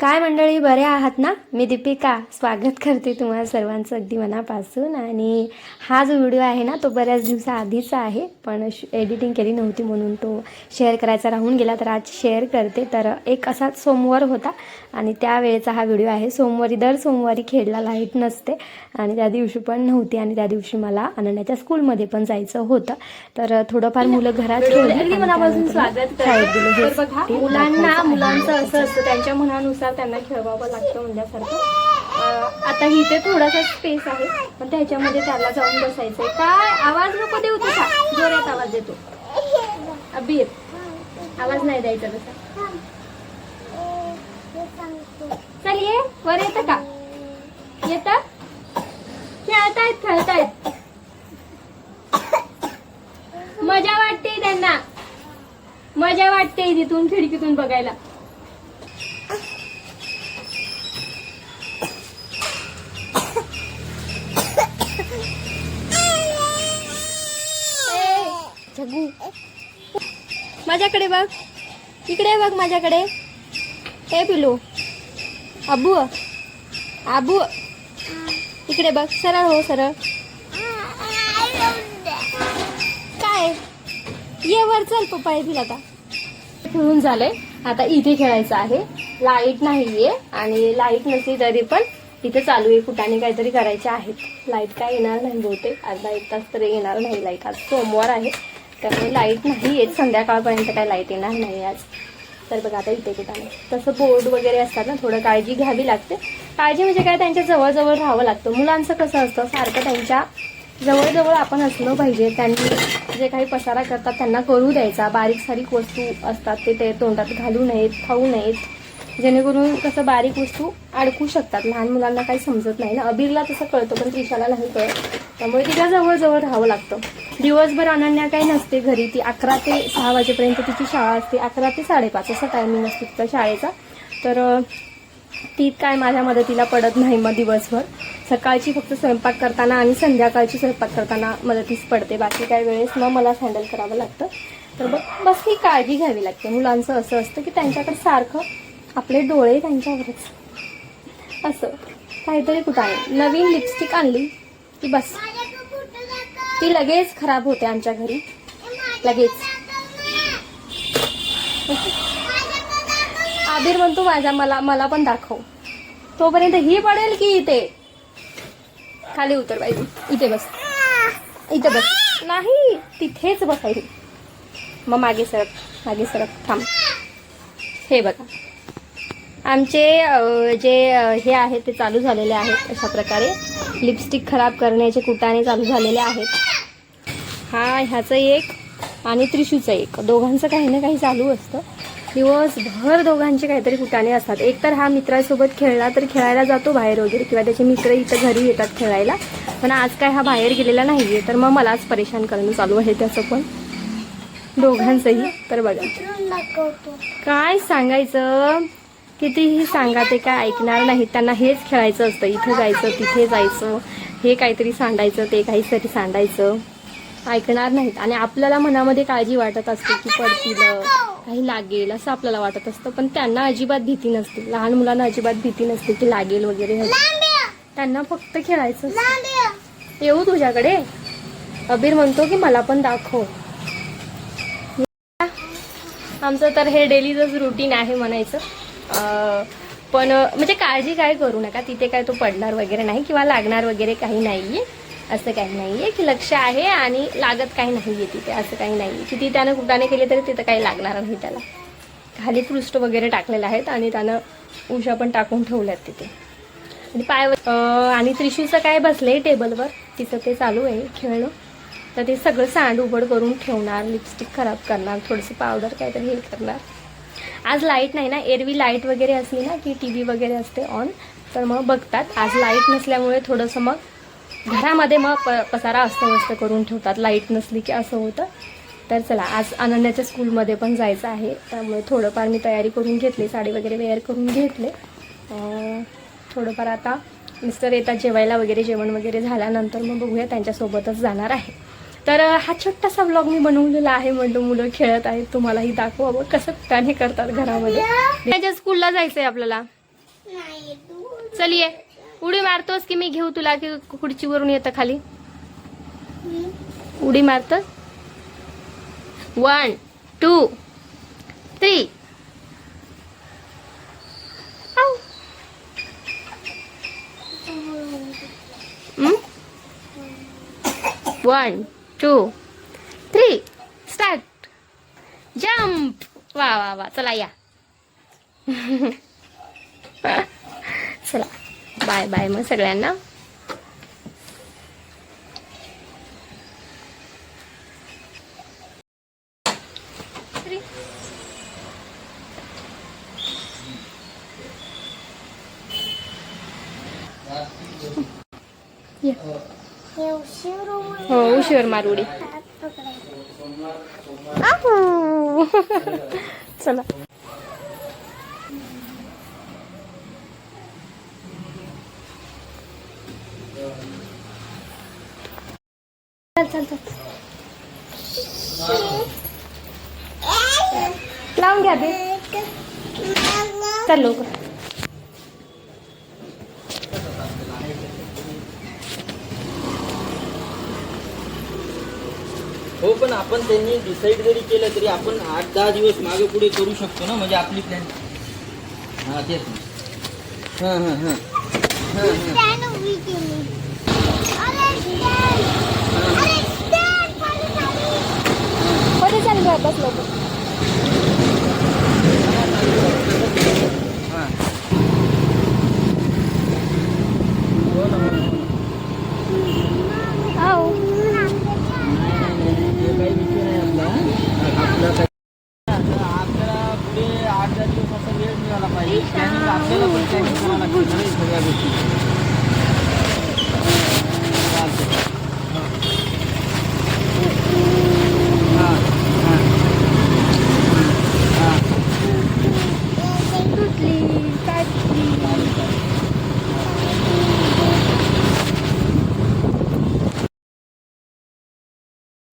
काय मंडळी बरे आहात ना? मी दीपिका. स्वागत करते तुम्हाला सर्वांचं अगदी मनापासून. आणि हा जो व्हिडिओ आहे ना तो बऱ्याच दिवसाआधीचा आहे. पण एडिटिंग केली नव्हती म्हणून तो शेअर करायचा राहून गेला. तर आज शेअर करते. तर एक असाच सोमवार होता. आणि त्यावेळेचा हा व्हिडिओ आहे. सोमवारी दर सोमवारी खेळला लाइट नसते. आणि त्या दिवशी पण नव्हती. आणि त्या दिवशी मला अनन्याच्या स्कूलमध्ये पण जायचं होतं. तर थोडंफार मुलं घरात खेळली. मनापासून स्वागत मुलांना मुलांचं. असं असतं. त्यांच्या मनानुसार त्यांना खेळवावं लागतं म्हणल्यासारखं. आता इथे थोडासा स्पेस आहे पण त्याच्यामध्ये त्याला जाऊन बसायचंय. काय? आवाज नको देऊ तुझा. जोरात आवाज देतो. अबीर आवाज नाही द्यायचा तसा. चल ये वर येतं का? येत? खेळतायत खेळतायत. मजा वाटते त्यांना. मजा वाटते तिथून खिडकीतून बघायला. जग्गू माझ्याकडे बघ. इकडे बघ माझ्याकडे. काय पिलू अबू आबू इकडे बघ. सरळ हो सरळ. काय? ये वर चल पप्पा येतील आता. खेळून झालंय. आता इथे खेळायचं आहे. लाइट नाहीये आणि लाइट नसली तरी पण इथे चालू आहे. कुठाने काहीतरी करायचे आहेत. लाइट काय येणार नाही बहुतेक. अर्धा एक तास तरी येणार नाही लाइट. आज सोमवार आहे. त्यामुळे लाइट नाही येत. संध्याकाळपर्यंत काय लाइट येणार नाही आज. तर बघा आता इथे कुठं तसं बोर्ड वगैरे असतात ना थोडं काळजी घ्यावी लागते. काळजी म्हणजे काय? त्यांच्या जवळजवळ राहावं लागतं. मुलांचं कसं असतं सारखं त्यांच्या जवळजवळ आपण असलं पाहिजे. त्यांनी जे काही पसारा करतात त्यांना करू द्यायचा. बारीक सारीक वस्तू असतात ते ते तोंडात घालू नयेत खाऊ नयेत. जेणेकरून कसं बारीक वस्तू अडकू शकतात. लहान मुलांना काही समजत नाही. ना अबीरला तसं कळतं पण त्रिशाला नाही कळत. त्यामुळे तिच्या जवळजवळ राहावं लागतं. दिवसभर अनन्या काही नसते घरी. ती अकरा ते सहा वाजेपर्यंत तिची शाळा असते. अकरा ते साडेपाच असा टायमिंग असते तिचा शाळेचा. तर ती काय माझ्या मदतीला पडत नाही मग दिवसभर. सकाळची फक्त स्वयंपाक करताना आणि संध्याकाळची स्वयंपाक करताना मदतीच पडते. बाकी काही वेळेस मग मला हँडल करावं लागतं. तर बघ बस ही काळजी घ्यावी लागते. मुलांचं असं असतं की त्यांच्याकडे सारखं आपले डोळे त्यांच्यावरच. असं. काहीतरी कुठं आहे. नवीन लिपस्टिक आणली की बस. ती लगेच खराब होते आमच्या घरी. लगेच. आबिर म्हणतो माझा मला मला पण दाखव. तोपर्यंत ही पडेल की इथे? खाली उतर बाई. इथे बस. इथे बस. नाही तिथेच बसायची. मग मागे सरक मागे सरक. थांब. हे बघा. आमचे जे हे आहे ते चालू झालेले आहेत अशा प्रकारे. लिपस्टिक खराब करण्याचे कुटाणे चालू झालेले आहेत. हा ह्याचं एक आणि त्रिशूचं एक. दोघांचं काही ना काही चालू असतं. दिवसभर दोघांचे काहीतरी कुटाणे असतात. एक तर हा मित्रासोबत खेळला तर खेळायला जातो बाहेर वगैरे किंवा त्याचे मित्र इथं घरी येतात खेळायला. पण आज काय हा बाहेर गेलेला नाहीये तर मग मलाच परेशान करणं चालू आहे त्याचं पण. दोघांचंही. तर बघा. काय सांगायचं? कितीही सांगा ते काय ऐकणार नाहीत त्यांना हेच खेळायचं असतं. इथे जायचं तिथे जायचं. हे काहीतरी सांडायचं ते काहीतरी सांडायचं. ऐकणार नाहीत. आणि आपल्याला मनामध्ये काळजी वाटत असते की पडतील काही लागेल असं आपल्याला वाटत असतं. पण त्यांना अजिबात भीती नसते. लहान मुलांना अजिबात भीती नसते की लागेल वगैरे त्यांना फक्त खेळायचं येऊ तुझ्याकडे. अबीर म्हणतो की मला पण दाखव. आमचं तर हे डेलीचंच रुटीन आहे म्हणायचं. पण म्हणजे काळजी काय करू नका. तिथे काय तो पडणार वगैरे नाही किंवा लागणार वगैरे काही नाहीये. असं काही नाही आहे की लक्ष आहे आणि लागत काही नाहीये तिथे. असं काही नाहीये. किती त्यानं कुटाने केले तरी तिथं काही लागणार नाही त्याला. खाली पृष्ठ वगैरे टाकलेले आहेत आणि त्यानं उशा पण टाकून ठेवल्यात तिथे. आणि पाय आणि त्रिशूचं काय बसलंय टेबलवर? तिचं ते चालू आहे खेळणं. तर ते सगळं सांड उघड करून ठेवणार लिपस्टिक खराब करणार थोडंसं पावडर काहीतरी हे करणार. आज लाइट नाही ना एरवी लाइट वगैरे असली ना की टी व्ही वगैरे असते ऑन तर मग बघतात. आज लाइट नसल्यामुळे थोडंसं मग घरामध्ये मग प पसारा अस्तव्यस्त करून ठेवतात. लाइट नसली की असं होतं. तर चला आज अनन्याच्या स्कूलमध्ये पण जायचं आहे. त्यामुळे थोडंफार मी तयारी करून घेतली साडी वगैरे वेअर करून घेतले. थोडंफार आता मिस्टर येतात जेवायला वगैरे जेवण वगैरे झाल्यानंतर मग बघूया त्यांच्यासोबतच जाणार आहे. तर हा छोटासा ब्लॉग मी बनवलेला आहे म्हणतो मुलं खेळत आहेत. तुम्हालाही दाखवावं कसं त्याने करतात घरामध्ये. त्याच्या स्कूलला जायचंय आपल्याला. चल ये उडी मारतोस की मी घेऊ तुला की खुर्चीवरून येतं खाली? उडी मारतोस? One two three one two three start jump वा वा वा. चला या. चला. बाय बाय मग सगळ्यांना ये. हो मार उडी चला. लावून घ्या ते. चल लवकर. पण त्यांनी डिसाईड जरी केलं तरी आपण आठ दहा दिवस मागे पुढे करू शकतो ना म्हणजे आपली प्लॅन हाँ तेच हाँ हाँ हाँ. हाँ हाँ. हाँ. हो हो. हे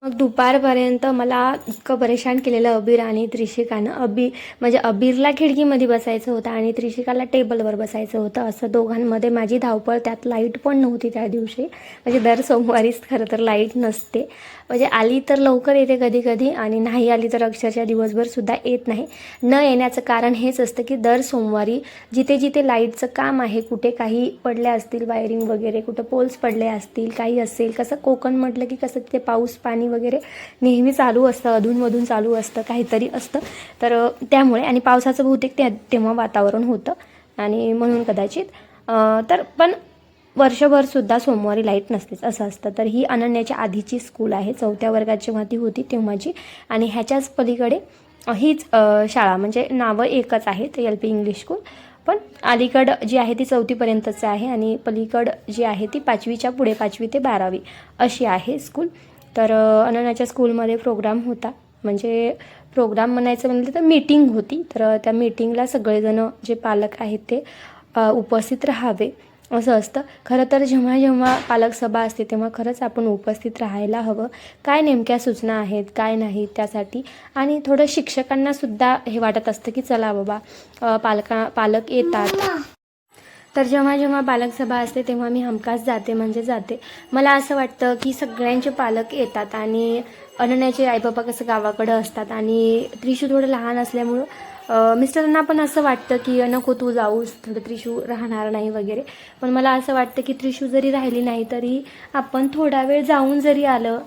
मग दुपारपर्यंत मला इतकं परेशान केलेलं अबीर आणि त्रिशिकानं. अबी म्हणजे अबीरला खिडकीमध्ये बसायचं होतं आणि त्रिशिकाला टेबलवर बसायचं होतं. असं दोघांमध्ये माझी धावपळ त्यात लाइट पण नव्हती त्या दिवशी. म्हणजे दर सोमवारीच खरं तर लाइट नसते. म्हणजे आली तर लवकर येते कधी कधी आणि नाही आली तर अक्षरशः दिवसभरसुद्धा येत नाही. न येण्याचं कारण हेच असतं की दर सोमवारी जिथे जिथे लाईटचं काम आहे कुठे काही पडल्या असतील वायरिंग वगैरे कुठं पोल्स पडले असतील काही असेल कसं कोकण म्हटलं की कसं तिथे पाऊस पाणी वगैरे नेहमी चालू असतं अधूनमधून चालू असतं काहीतरी असतं. तर त्यामुळे आणि पावसाचं बहुतेक ते तेव्हा वातावरण होतं. आणि म्हणून कदाचित तर पण वर्षभरसुद्धा सोमवारी लाइट नसतेच असं असतं. तर ही अनन्याच्या आधीची स्कूल आहे. चौथ्या वर्गात जेव्हा ती होती तेव्हाची. आणि ह्याच्याच पलीकडे हीच शाळा. म्हणजे नावं एकच आहेत एल पी इंग्लिश स्कूल. पण अलीकड जी आहे ती चौथीपर्यंतच आहे. आणि पलीकड जी आहे ती पाचवीच्या पुढे पाचवी ते बारावी अशी आहे स्कूल. तर अनन्याच्या स्कूलमध्ये प्रोग्राम होता. म्हणजे प्रोग्राम म्हणायचं म्हणलं तर मीटिंग होती. तर त्या मीटिंगला सगळेजण जे पालक आहेत ते उपस्थित राहावे असं असतं. खरं तर जेव्हा जेव्हा पालक सभा असते तेव्हा खरंच आपण उपस्थित राहायला हवं. काय नेमक्या सूचना आहेत काय नाही त्यासाठी? आणि थोडं शिक्षकांना सुद्धा हे वाटत असतं की चला बाबा पालका पालक येतात. तर जेव्हा जेव्हा पालक सभा असते तेव्हा मी हमखास जाते म्हणजे जाते. मला असं वाटतं की सगळ्यांचे पालक येतात आणि अनन्याचे आईबाबा कसं गावाकडं असतात आणि त्रिशू थोडं लहान असल्यामुळं मिस्टरांना पण असं वाटतं की नको तू जाऊस थोडं त्रिशू राहणार नाही वगैरे. पण मला असं वाटतं की त्रिशू जरी राहिली नाही तरी आपण थोडा वेळ जाऊन जरी आलं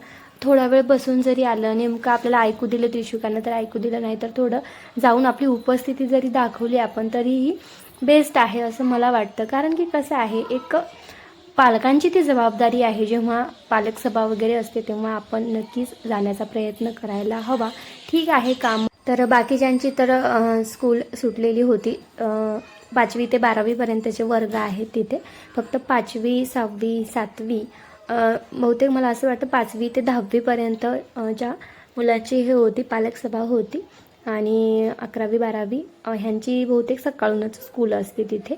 थोडा वेळ बसून जरी आलं नेमकं आपल्याला ऐकू दिलं त्रिशुकांना तर ऐकू दिलं नाही तर थोडं जाऊन आपली उपस्थिती जरी दाखवली आपण तरीही बेस्ट आहे असं मला वाटतं. कारण की कसं आहे एक पालकांची ती जबाबदारी आहे. जेव्हा पालक सभा वगैरे असते तेव्हा आपण नक्कीच जाण्याचा प्रयत्न करायला हवा. ठीक आहे काम. तर बाकीच्यांची तर स्कूल सुटलेली होती. पाचवी ते बारावीपर्यंतचे वर्ग आहेत तिथे. फक्त पाचवी सहावी सातवी बहुतेक मला असं वाटतं पाचवी ते दहावीपर्यंत ज्या मुलांची हे होती पालक सभा होती. आणि अकरावी बारावी ह्यांची बहुतेक सकाळूनच स्कूल असते तिथे.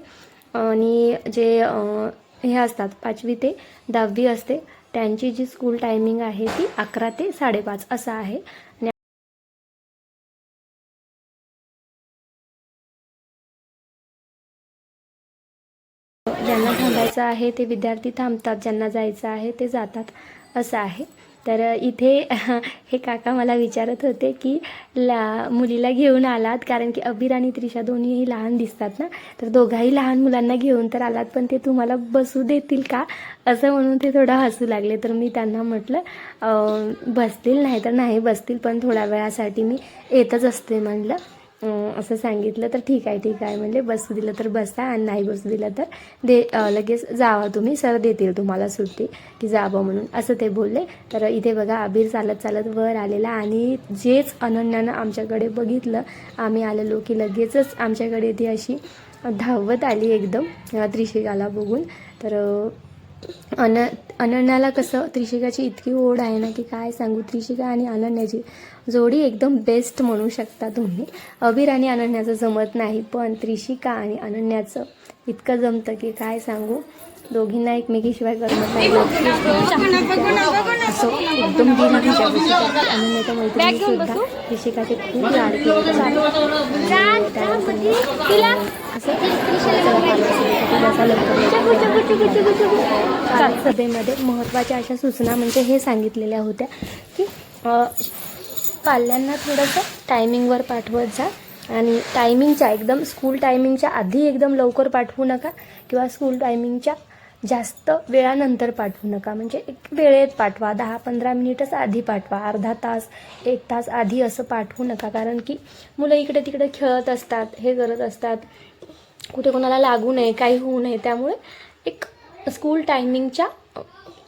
आणि जे हे असतात पाचवी ते दहावी असते त्यांची जी स्कूल टायमिंग आहे ती अकरा ते साडेपाच असं आहे. ज्यांना थांबायचं आहे ते विद्यार्थी थांबतात ज्यांना जायचं आहे ते जातात असं आहे. तर इथे हे काका मला विचारत होते की ला मुलीला घेऊन आलात कारण की अबीर आणि त्रिशा दोन्हीही लहान दिसतात ना? तर दोघाही लहान मुलांना घेऊन तर आलात पण ते तुम्हाला बसू देतील का? असं म्हणून ते थोडं हसू लागले. तर मी त्यांना म्हटलं बसतील नाही तर नाही बसतील पण थोड्या वेळासाठी मी येतच असते म्हटलं असं सांगितलं तर ठीक आहे ठीक आहे. म्हणजे बसू दिलं तर बसा आणि नाही बसू दिलं तर दे लगेच जावा तुम्ही. सर देतील तुम्हाला सुट्टी की जावं म्हणून. असं ते बोलले. तर इथे बघा आबीर चालत चालत वर आलेला आणि जेच अनन्यानं आमच्याकडे बघितलं आम्ही आलेलो की लगेचच आमच्याकडे ती अशी धावत आली एकदम त्रिशिकाला बघून. तर अन अनन्याला कसं त्रिशिकाची इतकी ओढ आहे ना की काय सांगू? त्रिशिका आणि अनन्याची जोडी एकदम बेस्ट म्हणू शकता तुम्ही अबीर आणि अनन्याचं जमत नाही पण त्रिशिका आणि अनन्याचं इतकं जमतं की काय सांगू दोघींना एकमेकीशिवाय करमत नाही असं एकदम गेली तर मैत्रिणी सुद्धा त्रिशिकाचे खूप लाड असं सभेमध्ये महत्त्वाच्या अशा सूचना म्हणजे हे सांगितलेल्या होत्या की पाल्यांना थोडंसं टायमिंगवर पाठवत जा. आणि टायमिंगच्या एकदम स्कूल टायमिंगच्या आधी एकदम लवकर पाठवू नका किंवा स्कूल टायमिंगच्या जास्त वेळानंतर पाठवू नका. म्हणजे एक वेळेत पाठवा. दहा पंधरा मिनिटच आधी पाठवा. अर्धा तास एक तास आधी असं पाठवू नका. कारण की मुलं इकडे तिकडे खेळत असतात हे करत असतात. कुठे कोणाला लागू नये काही होऊ नये. त्यामुळे एक स्कूल टायमिंगच्या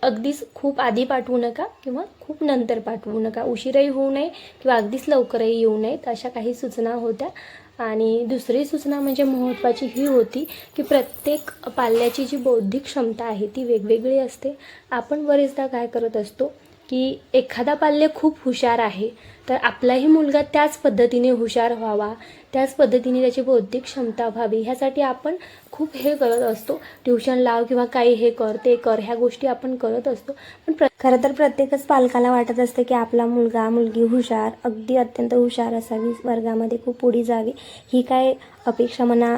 अगदीच खूप आधी पाठवू नका किंवा खूप नंतर पाठवू नका. उशीरही होऊ नये किंवा अगदीच लवकरही येऊ नयेत अशा काही सूचना होत्या. आणि दुसरी सूचना म्हणजे महत्त्वाची ही होती की प्रत्येक पाल्याची जी बौद्धिक क्षमता आहे ती वेगवेगळी असते. आपण बरेचदा काय करत असतो की एखादा पाल्य खूप हुशार आहे तर आपलाही मुलगा त्याच पद्धतीने हुशार व्हावा. त्याच पद्धतीने त्याची बौद्धिक क्षमता व्हावी. ह्यासाठी आपण खूप हे करत असतो. ट्युशन लाव किंवा काही हे कर ते कर ह्या गोष्टी आपण करत असतो. पण प्र खरं तर प्रत्येकच पालकाला वाटत असतं की आपला मुलगा मुलगी हुशार अगदी अत्यंत हुशार असावी वर्गामध्ये खूप पुढे जावी. ही काय अपेक्षा म्हणा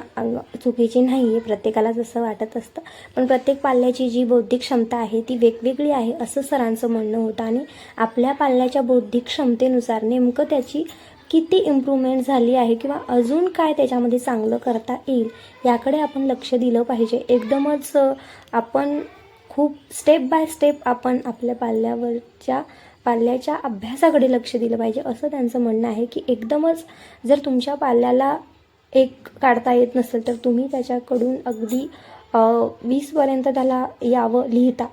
चुकीची नाही आहे प्रत्येकाला जसं वाटत असतं. पण प्रत्येक पाल्याची जी बौद्धिक क्षमता आहे ती वेगवेगळी आहे असं सरांचं म्हणणं होतं. आणि आपल्या पाल्याच्या बौद्धिक क्षमतेनुसार नेमकं त्याची किती इम्प्रूव्हमेंट झाली आहे किंवा अजून काय त्याच्यामध्ये चांगलं करता येईल याकडे आपण लक्ष दिलं पाहिजे. एकदमच आपण खूप स्टेप बाय स्टेप आपण आपल्या पाल्यावरच्या पाल्याच्या अभ्यासाकडे लक्ष दिलं पाहिजे. असं त्यांचं म्हणणं आहे की एकदमच जर तुमच्या पाल्याला एक काढता येत नसेल तर तुम्ही त्याच्याकडून अगदी वीसपर्यंत त्याला यावं लिहिता.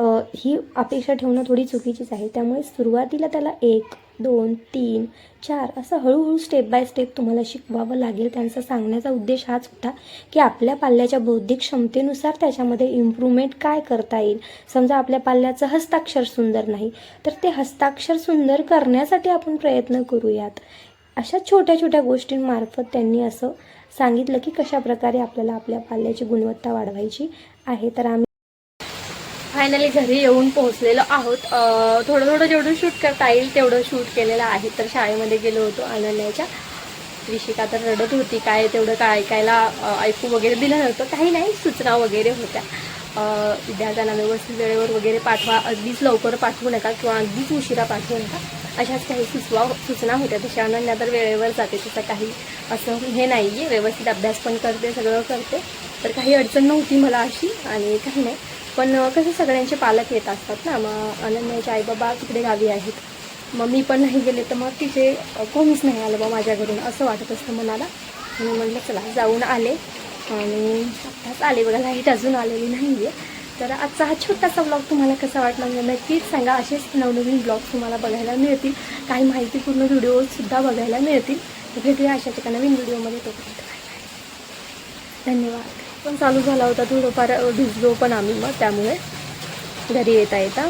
ही अपेक्षा ठेवणं थोडी चुकीचीच आहे. त्यामुळे सुरुवातीला त्याला एक दोन तीन चार असं हळूहळू स्टेप बाय स्टेप तुम्हाला शिकवावं लागेल. त्यांचा सांगण्याचा उद्देश हाच होता की आपल्या पाल्याच्या बौद्धिक क्षमतेनुसार त्याच्यामध्ये इम्प्रूव्हमेंट काय करता येईल? समजा आपल्या पाल्याचं हस्ताक्षर सुंदर नाही तर ते हस्ताक्षर सुंदर करण्यासाठी आपण प्रयत्न करूयात. अशा छोट्या छोट्या गोष्टींमार्फत त्यांनी असं सांगितलं की कशा प्रकारे आपल्याला आपल्या पाल्याची गुणवत्ता वाढवायची आहे. तर आम्ही फायनली घरी येऊन पोहोचलेलो आहोत. थोडं थोडं जेवढं शूट करता येईल तेवढं शूट केलेलं आहे. तर शाळेमध्ये गेलो होतो अनन्याच्या ऋषिका तर रडत होती काय तेवढं काय ऐकायला ऐकू वगैरे दिलं नव्हतं. काही नाही सूचना वगैरे होत्या. विद्यार्थ्यांना व्यवस्थित वेळेवर वगैरे पाठवा अगदीच लवकर पाठवू नका किंवा अगदीच उशिरा पाठवू नका. अशाच काही सुचवा सूचना होत्या. तशा अनन्या तर वेळेवर जाते. तसं काही असं हे नाही आहे व्यवस्थित अभ्यास पण करते सगळं करते. तर काही अडचण नव्हती मला अशी आणि काही नाही. पण कसं सगळ्यांचे पालक येत असतात ना मग अनन्याचे आईबाबा तिकडे गावी आहेत. मग मी पण नाही गेले तर मग तिचे कोणीच नाही आलं बा माझ्या घरून असं वाटत असतं मनाला. मी म्हटलं चला जाऊन आले. आणि आत्ताच आले बघा लाइट अजून आलेली नाही आहे तर आजचा हा छोटासा ब्लॉग तुम्हाला कसा वाटला म्हणजे नक्कीच सांगा. असेच नवनवीन ब्लॉग तुम्हाला बघायला मिळतील. काही माहितीपूर्ण व्हिडिओसुद्धा बघायला मिळतील. भेटूया अशा एका नवीन व्हिडिओमध्ये तो धन्यवाद. पण चालू झाला होता थोडंफार भिजलो पण आम्ही मग त्यामुळे घरी येता येता.